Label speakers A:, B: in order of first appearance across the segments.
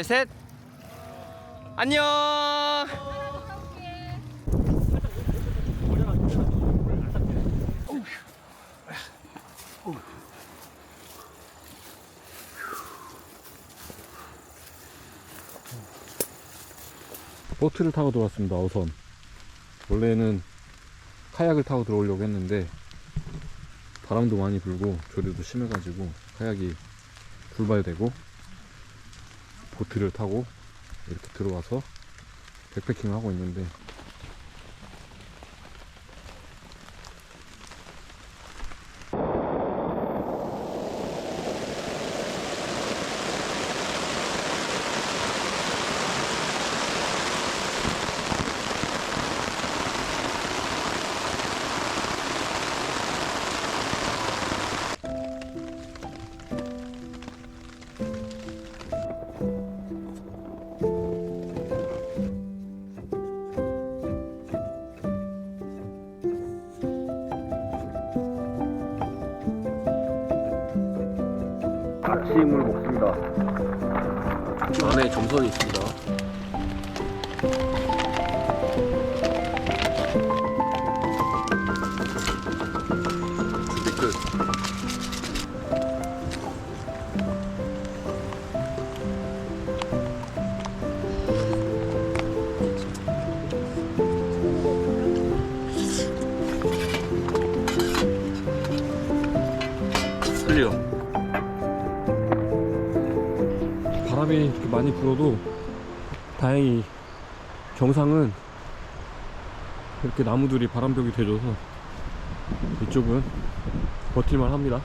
A: 둘, 셋. 안녕.
B: 보트를 타고 들어왔습니다. 우선 원래는 카약을 타고 들어오려고 했는데 바람도 많이 불고 조류도 심해가지고 카약이 불발되고 보트를 타고 이렇게 들어와서 백패킹을 하고 있는데 점선이 있습니다. 준비. 바람이 많이 불어도 다행히 경상은 이렇게 나무들이 바람벽이 돼줘서 이쪽은 버틸만 합니다.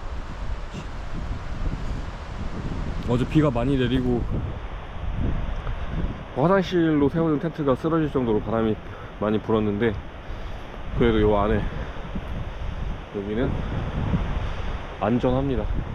B: 어제 비가 많이 내리고 화장실로 세우는 텐트가 쓰러질 정도로 바람이 많이 불었는데 그래도 요 안에 여기는 안전합니다.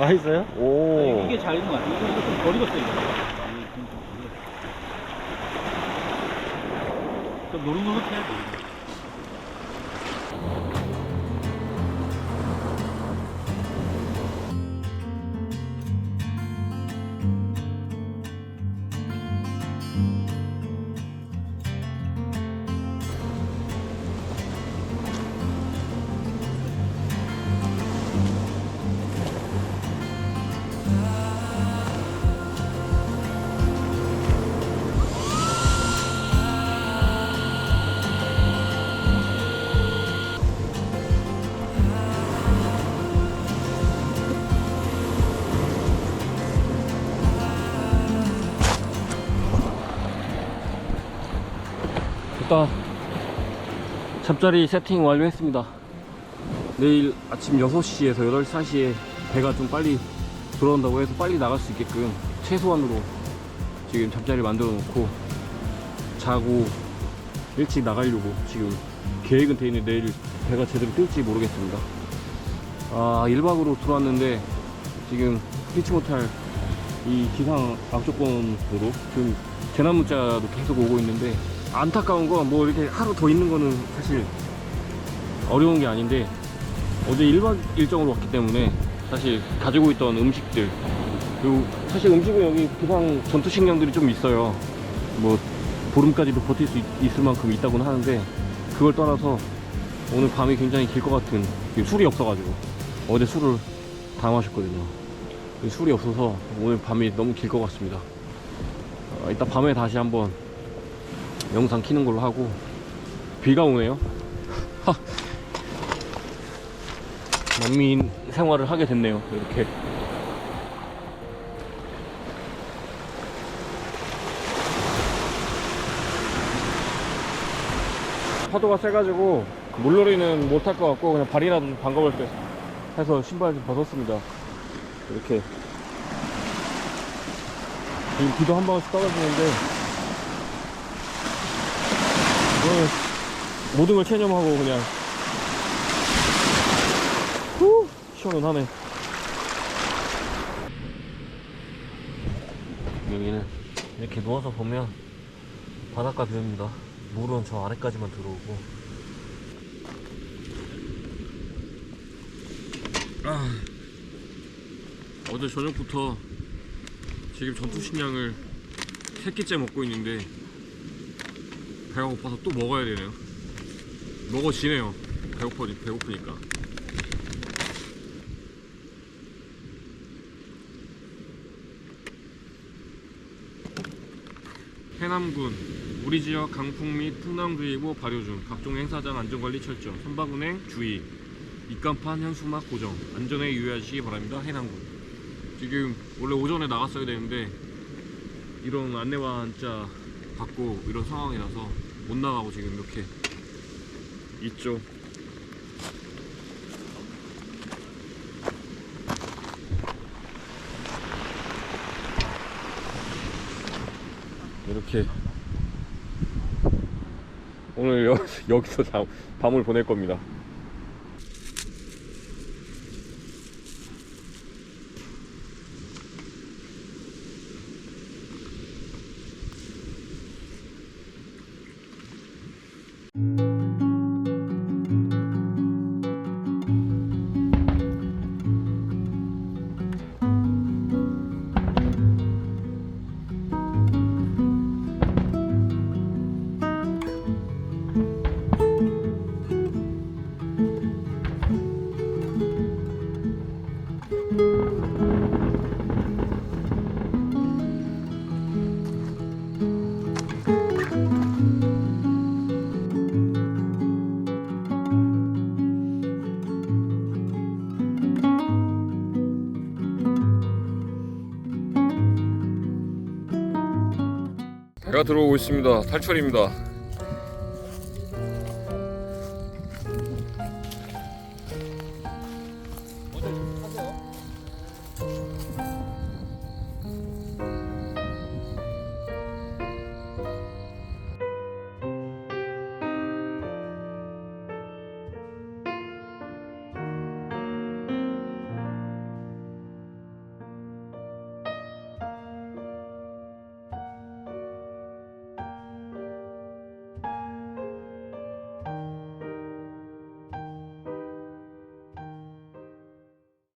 B: 맛있어요? 오.
C: 이게 잘 익은 것 같아. 이거, 이거 좀덜 익었어, 이거. 좀 노릇노릇해.
B: 일단 잠자리 세팅 완료했습니다. 내일 아침 6시에서 8시 4시에 배가 좀 빨리 들어온다고 해서 빨리 나갈 수 있게끔 최소한으로 지금 잠자리 만들어 놓고 자고 일찍 나가려고 지금 계획은 돼 있는데 내일 배가 제대로 뜰지 모르겠습니다. 아 1박으로 들어왔는데 지금 피치 못할 이 기상 악조건으로 지금 재난 문자도 계속 오고 있는데 안타까운 건 뭐 이렇게 하루 더 있는 거는 사실 어려운 게 아닌데 어제 1박 일정으로 왔기 때문에 사실 가지고 있던 음식들 그리고 사실 음식은 여기 기상 전투식량들이 좀 있어요. 뭐 보름까지도 버틸 수 있, 있을 만큼 있다고는 하는데 그걸 떠나서 오늘 밤이 굉장히 길 것 같은 술이 없어가지고 어제 술을 다 마셨거든요. 술이 없어서 오늘 밤이 너무 길 것 같습니다. 어, 이따 밤에 다시 한번 영상 키는 걸로 하고. 비가 오네요. 하. 난민 생활을 하게 됐네요 이렇게. 파도가 세가지고 물놀이는 못할 것 같고 그냥 발이라도 좀 담가볼 때 해서 신발 좀 벗었습니다. 이렇게. 비도 한 방울씩 떨어지는데 오늘 모든 걸 체념하고 그냥. 후 시원하네. 여기는 이렇게 누워서 보면 바닷가 뷰입니다. 물은 저 아래까지만 들어오고. 아, 어제 저녁부터 지금 전투식량을 3끼째 먹고 있는데 배가 고파서 또 먹어야 되네요 먹어지네요. 배고파, 배고프니까. 해남군 우리 지역 강풍 및 풍랑주의보 발효 중 각종 행사장 안전관리 철저 선박운행 주의 입간판 현수막 고정 안전에 유의하시기 바랍니다. 해남군. 지금 원래 오전에 나갔어야 되는데 이런 안내와 한자 받고 이런 상황이라서 못 나가고 지금 이렇게 있죠 이렇게. 오늘 여, 여기서 잠, 밤을 보낼 겁니다 배가 들어오고 있습니다. 탈출입니다